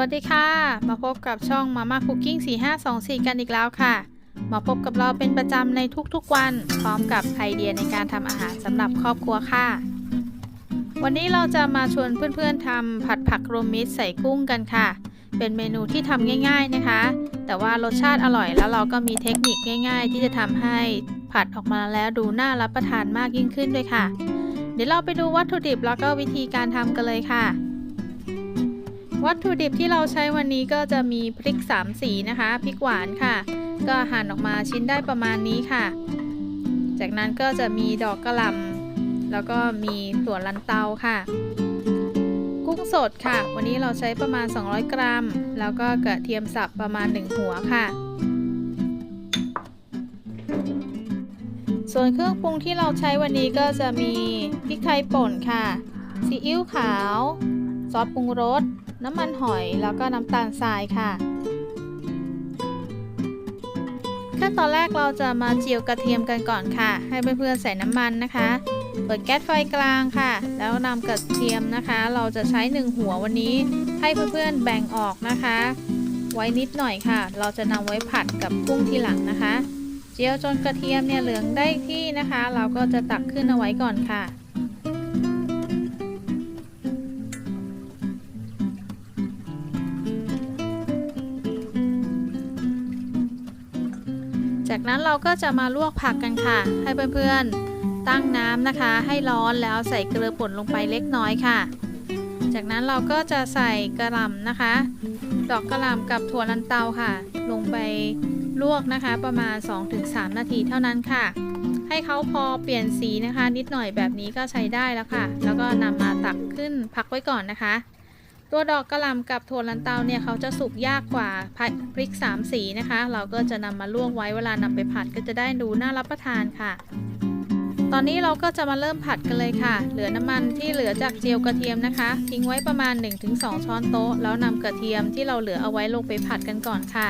วัสดีค่ะ มาพบกับช่องมาม่าคุกกิ้ง4524 กันอีกแล้วค่ะ มาพบกับเราเป็นประจำในทุกๆวัน พร้อมกับไอเดียในการทำอาหารสำหรับครอบครัวค่ะ วันนี้เราจะมาชวนเพื่อนๆทำผัดผักรวมมิตรใส่กุ้งกันค่ะ เป็นเมนูที่ทำง่าย ๆนะคะ แต่ว่ารสชาติอร่อยแล้วเราก็มีเทคนิคง่าย ๆ ที่จะทำให้ผัดออกมาแล้วดูน่ารับประทานมากยิ่งขึ้นด้วยค่ะ เดี๋ยวเราไปดูวัตถุดิบแล้วก็วิธีการทำกันเลยค่ะ วัตถุดิบที่เราใช้วันนี้ก็จะมีพริก 3 สีนะคะพริกหวานค่ะ ก็หั่นออกมาชิ้นได้ประมาณนี้ค่ะ จากนั้นก็จะมีดอกกระหล่ำแล้วก็มีถั่วลันเตาค่ะ กุ้งสดค่ะ วันนี้เราใช้ประมาณ 200 กรัม แล้วก็กระเทียมสับประมาณ 1 หัวค่ะส่วนเครื่องปรุงที่เราใช้วันนี้ก็จะมีพริกไทยป่นค่ะ ซีอิ๊วขาว ซอสปรุงรส น้ำมันหอยแล้วก็น้ำตาลทรายค่ะ ขั้นตอนแรกเราจะมาเจียวกระเทียมกันก่อนค่ะ ให้เพื่อนๆใส่น้ำมันนะคะ เปิดแก๊สไฟกลางค่ะ แล้วนำกระเทียมนะคะ เราจะใช้หนึ่งหัววันนี้ให้เพื่อนๆแบ่งออกนะคะ ไว้นิดหน่อยค่ะ เราจะนำไว้ผัดกับกุ้งทีหลังนะคะ เจียวจนกระเทียมเนี่ยเหลืองได้ที่นะคะ เราก็จะตักขึ้นเอาไว้ก่อนค่ะ จากนั้นเราก็จะมาลวกผักกันค่ะ ให้เพื่อนๆ ตั้งน้ำนะคะ ให้ร้อนแล้วใส่เกลือป่นลงไปเล็กน้อยค่ะ จากนั้นเราก็จะใส่กระหล่ำนะคะ ดอกกระหล่ำกับถั่วลันเตาค่ะ ลงไปลวกนะคะประมาณ 2-3 นาทีเท่านั้นค่ะ ให้เขาพอเปลี่ยนสีนะคะ นิดหน่อยแบบนี้ก็ใช้ได้แล้วค่ะ แล้วก็นำมาตักขึ้นพักไว้ก่อนนะคะ ตัวดอกกระหล่ำกับถั่วลันเตาเนี่ยเขาจะสุกยากกว่าพริกสามสีนะคะ เราก็จะนำมาลวกไว้เวลานำไปผัดก็จะได้ดูน่ารับประทานค่ะ ตอนนี้เราก็จะมาเริ่มผัดกันเลยค่ะ เหลือน้ำมันที่เหลือจากเจียวกระเทียมนะคะ ทิ้งไว้ประมาณ 1-2 ช้อนโต๊ะ แล้วนำกระเทียมที่เราเหลือเอาไว้ลงไปผัดกันก่อนค่ะ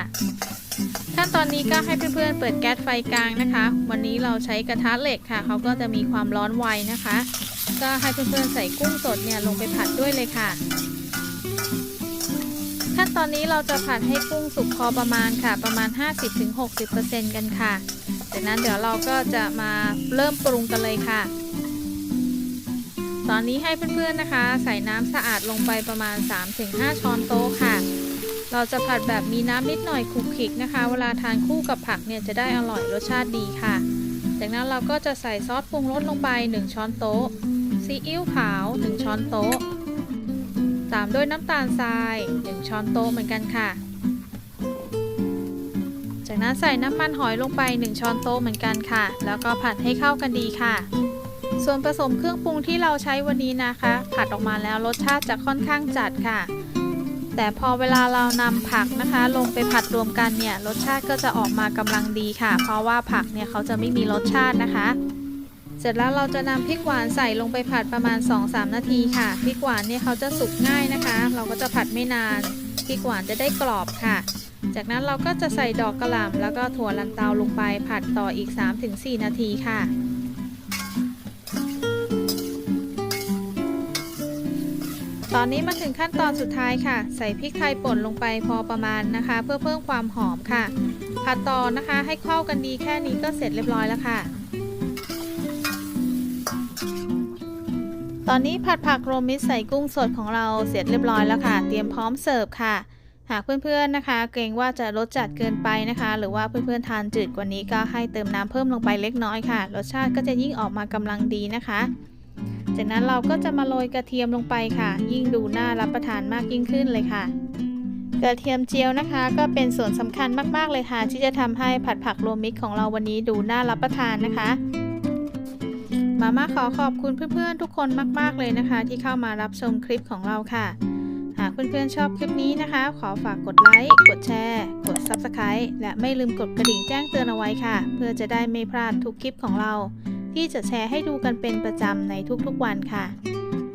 ขั้นตอนนี้ก็ให้เพื่อนๆเปิดแก๊สไฟกลางนะคะ วันนี้เราใช้กระทะเหล็กค่ะ เขาก็จะมีความร้อนไวนะคะ ก็ให้เพื่อนๆใส่กุ้งสดเนี่ยลงไปผัดด้วยเลยค่ะ ขั้นตอนนี้เราจะผัดให้กุ้งสุกพอประมาณค่ะ ประมาณ 50-60%กันค่ะจากนั้นเดี๋ยวเราก็จะมาเริ่มปรุงกันเลยค่ะ ตอนนี้ให้เพื่อนๆนะคะ ใส่น้ำสะอาดลงไปประมาณ 3-5 ช้อนโต๊ะค่ะ เราจะผัดแบบมีน้ำนิดหน่อยคลุกคลิกนะคะ เวลาทานคู่กับผักเนี่ยจะได้อร่อยรสชาติดีค่ะ จากนั้นเราก็จะใส่ซอสปรุงรสลงไป 1 ช้อนโต๊ะซีอิ๊วขาว 1 ช้อนโต๊ะ ตามด้วยน้ำตาลทราย1ช้อนโต๊ะเหมือนกันค่ะ จากนั้นใส่น้ำมันหอยลงไป 1 ช้อนโต๊ะเหมือนกันค่ะ แล้วก็ผัดให้เข้ากันดีค่ะ ส่วนผสมเครื่องปรุงที่เราใช้วันนี้นะคะ ผัดออกมาแล้วรสชาติจะค่อนข้างจัดค่ะ แต่พอเวลาเรานำผักนะคะ ลงไปผัดรวมกันเนี่ยรสชาติก็จะออกมากำลังดีค่ะ เพราะว่าผักเนี่ยเขาจะไม่มีรสชาตินะคะ สร็จแล้วเราจะนำพริกหวานใส่ลงไปผัดประมาณ 2-3 นาทีค่ะพริกหวานเนี่ยเขาจะสุกง่ายนะคะ เราก็จะผัดไม่นานพริกหวานจะได้กรอบค่ะ จากนั้นเราก็จะใส่ดอกกระหล่ำแล้วก็ถั่วลันเตาลงไปผัดต่ออีก 3-4 นาทีค่ะ ตอนนี้มาถึงขั้นตอนสุดท้ายค่ะ ใส่พริกไทยป่นลงไปพอประมาณนะคะ เพื่อเพิ่มความหอมค่ะ ผัดต่อนะคะให้เข้ากันดีแค่นี้ก็เสร็จเรียบร้อยแล้วค่ะ ตอนนี้ผัดผักโรวมมิตรใส่กุ้งสดของเราเสร็จเรียบร้อยแล้วค่ะ เตรียมพร้อมเสิร์ฟค่ะ หากเพื่อนๆนะคะ เกรงว่าจะรสจัดเกินไปนะคะ หรือว่าเพื่อนๆทานจืดกว่านี้ก็ให้เติมน้ำเพิ่มลงไปเล็กน้อยค่ะ รสชาติก็จะยิ่งออกมากำลังดีนะคะ จากนั้นเราก็จะมาโรยกระเทียมลงไปค่ะ ยิ่งดูน่ารับประทานมากยิ่งขึ้นเลยค่ะกระเทียมเจียวนะคะ ก็เป็นส่วนสำคัญมากๆเลยค่ะ ที่จะทำให้ผัดผักโรวมมิตรของเราวันนี้ดูน่ารับประทานนะคะ มาม่าขอขอบคุณเพื่อนๆทุกคนมาก ๆ เลยนะคะ ที่เข้ามารับชมคลิปของเราค่ะ หากเพื่อนๆชอบคลิปนี้นะคะ ขอฝากกดไลค์ กดแชร์ กด Subscribe และไม่ลืมกดกระดิ่งแจ้งเตือนเอาไว้ค่ะ เพื่อจะได้ไม่พลาดทุกคลิปของเรา ที่จะแชร์ให้ดูกันเป็นประจำในทุกๆวันค่ะ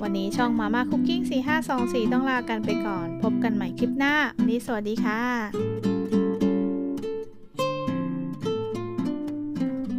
วันนี้ช่องมาม่าคุกกิ้ง 4524 ต้องลากันไปก่อน พบกันใหม่คลิปหน้า วันนี้สวัสดีค่ะ